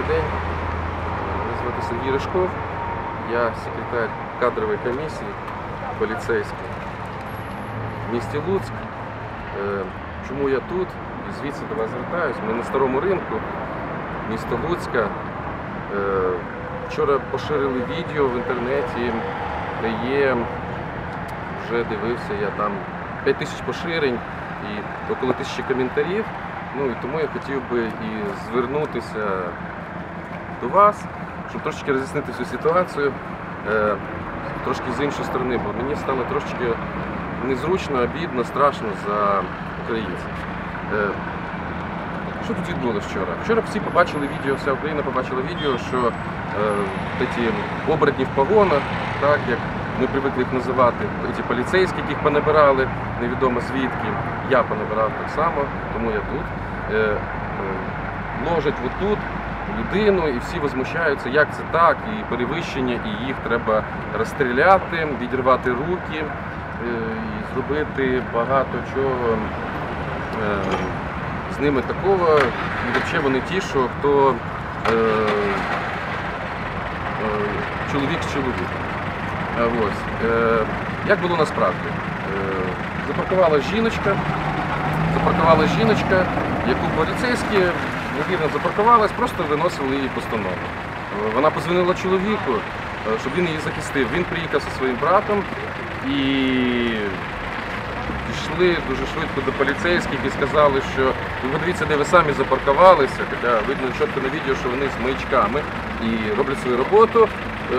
Добрий день. Мене звати Сергій Ришков. Я секретар кадрової комісії поліцейської в місті Луцьк. Е, Чому я тут? І звідси до вас звертаюсь. Ми на старому ринку, місто Луцька. Е, Вчора поширили відео в інтернеті, де є, вже дивився я там 5 тисяч поширень і около тисячі коментарів. Ну і тому я хотів би і звернутися до вас, щоб трошечки роз'яснити цю ситуацію е, трошки з іншої сторони, бо мені стало трошечки незручно, обідно, страшно за українців. Е, що тут відбулося вчора? Вчора всі побачили відео, вся Україна побачила відео, що е, ті оборотні в погонах, так як ми привикли їх називати, ці поліцейські, яких понабирали, невідомо звідки. Я понабирав так само, тому я тут. Е, е, ложать отут людину і всі возмущаються, як це так, і перевищення, і їх треба розстріляти, відірвати руки е, і зробити багато чого е, з ними такого. І взагалі вони ті, що хто е, чоловік з чоловіком. Ось. Як було насправді? Запаркувала жіночка, запаркувала жіночка, яку поліцейські невірно запаркувалась, просто виносили її постанову. Е, Вона позвонила чоловіку, е, щоб він її захистив. Він приїхав зі своїм братом і пішли дуже швидко до поліцейських і сказали, що ви подивіться, де ви самі запаркувалися, хоча видно чітко на відео, що вони з маячками і роблять свою роботу. Е,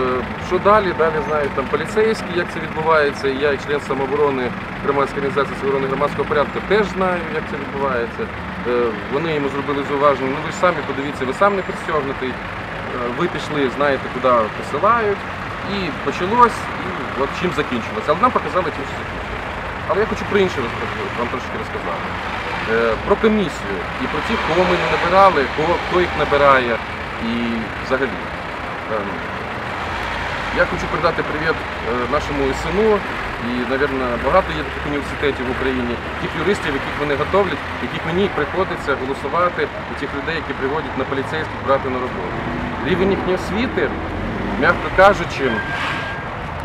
Що далі? Далі знають там поліцейські, як це відбувається. Я, як член самооборони громадської організації самооборони громадського порядку, теж знаю, як це відбувається. Е, Вони йому зробили зауваження. Ну ви ж самі подивіться, ви сам не підстягнутий. Е, Ви пішли, знаєте, куди посилають. І почалось, і от чим закінчилося. Але нам показали, чим що закінчилося. Але я хочу про інше вам трошки розказати. Е, Про комісію і про тих, кого ми не набирали, кого, хто їх набирає і взагалі. Ем, Я хочу передати привіт нашому СНУ і, мабуть, багато є таких університетів в Україні, тих юристів, яких вони готовлять, яких мені приходиться голосувати, і тих людей, які приводять на поліцейських брати на роботу. Рівень їхньої освіти, м'яко кажучи,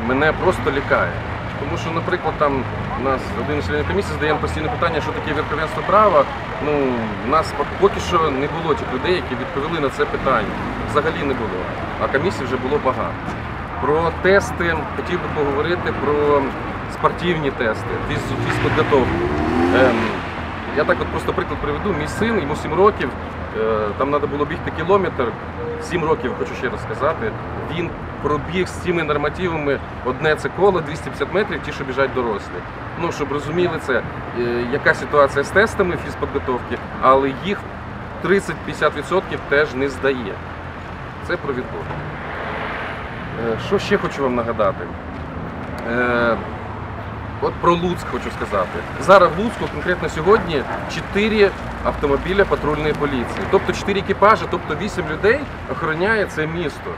мене просто лякає. Тому що, наприклад, там у нас один член комісії задаємо постійне питання, що таке верховенство права. Ну, у нас поки що не було тих людей, які відповіли на це питання. Взагалі не було. А комісій вже було багато. Про тести хотів би поговорити про спортивні тести, фіз- фізпідготовку. Ем, я так от просто приклад приведу. Мій син, йому 7 років, е, там треба було бігти кілометр. 7 років, хочу ще раз сказати, він пробіг з цими нормативами одне це коло 250 метрів, ті, що біжать дорослі. Ну, щоб розуміли це, е, яка ситуація з тестами фізпідготовки, але їх 30-50% теж не здає. Це про відбор. Е, Що ще хочу вам нагадати? Е, От про Луцьк хочу сказати. Зараз в Луцьку конкретно сьогодні 4 автомобіля патрульної поліції. Тобто 4 екіпажі, тобто 8 людей охороняє це місто.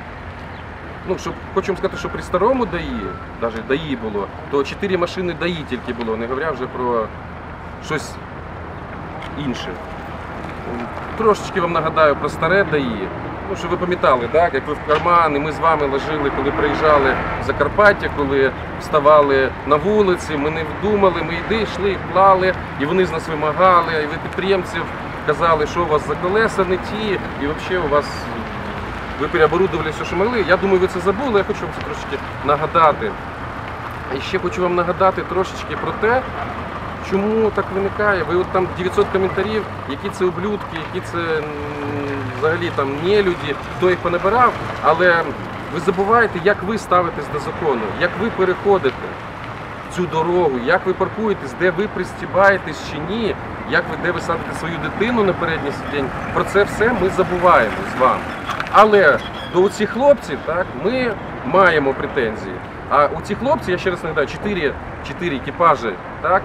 Ну, щоб, хочу вам сказати, що при старому ДАІ, навіть ДАІ було, то 4 машини ДАІ тільки було, не говоря вже про щось інше. Трошечки вам нагадаю про старе ДАІ. Ну, щоб ви пам'ятали, так, як ви в карман, і ми з вами ложили, коли приїжджали в Закарпаття, коли вставали на вулиці, ми не вдумали, ми йди, йшли, клали, і вони з нас вимагали, і ви підприємців казали, що у вас за колеса не ті, і взагалі у вас ви переоборудували все, що могли. Я думаю, ви це забули, я хочу вам це трошечки нагадати. І ще хочу вам нагадати трошечки про те, чому так виникає. Ви от там 900 коментарів, які це ублюдки, які це взагалі там не люди, хто їх понабирав, але ви забуваєте, як ви ставитесь до закону, як ви переходите цю дорогу, як ви паркуєтесь, де ви пристібаєтесь чи ні, як ви де ви садите свою дитину на переднє сидіння. Про це все ми забуваємо з вами. Але до цих хлопців так, ми маємо претензії. А у цих хлопців, я ще раз нагадаю, 4, 4 екіпажі, так,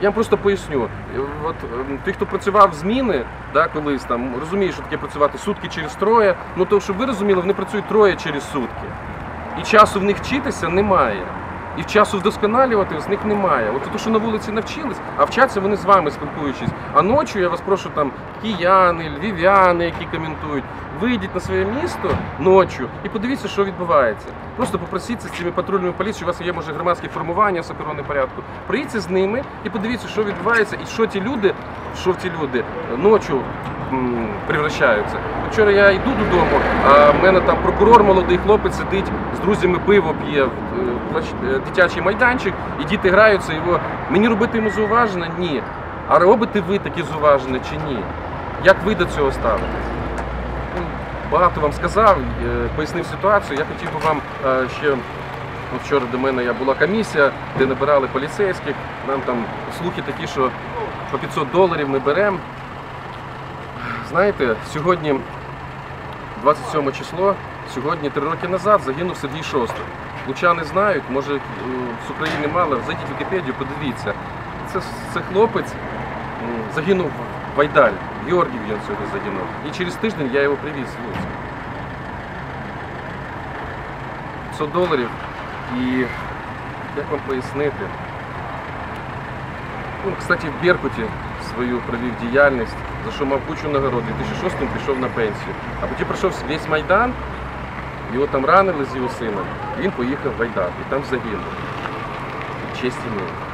я вам просто поясню. От ем, ті, хто працював зміни, да, колись там розуміє, що таке працювати сутки через троє. Ну то, щоб ви розуміли, вони працюють троє через сутки. І часу в них вчитися немає. і часу вдосконалювати з них немає. От то, що на вулиці навчились, а вчаться вони з вами спілкуючись. А ночі я вас прошу там кияни, львів'яни, які коментують. Вийдіть на своє місто ночі і подивіться, що відбувається. Просто попросіться з цими патрульними поліцією, у вас є може громадські формування з охорони порядку. Приїдьте з ними і подивіться, що відбувається, і що ті люди, що ті люди ночі м, превращаються. Вчора я йду додому, а в мене там прокурор молодий хлопець сидить з друзями пиво п'є в е, е, дитячий майданчик, і діти граються. Його мені робити йому зауваження? Ні. А робите ви такі зауваження чи ні? Як ви до цього ставитесь? Багато вам сказав, е, пояснив ситуацію. Я хотів би вам е, ще. Вчора до мене я була комісія, де набирали поліцейських. Нам там слухи такі, що по 500 доларів ми беремо. Знаєте, сьогодні 27 число, сьогодні три роки назад загинув Сергій Шостер. Лучани знають, може е, з України мало, зайдіть в Вікіпедію, подивіться. Це, це хлопець загинув в Георгів він сьогодні загинув. І через тиждень я його привіз з Луцька. 500 доларів і як вам пояснити? Ну, кстати, в Беркуті свою провів діяльність, за що мав кучу нагород. У 2006 пішов на пенсію. А потім пройшов весь Майдан, його там ранили з його сином, він поїхав в Айдар і там загинув. Честь ім'я.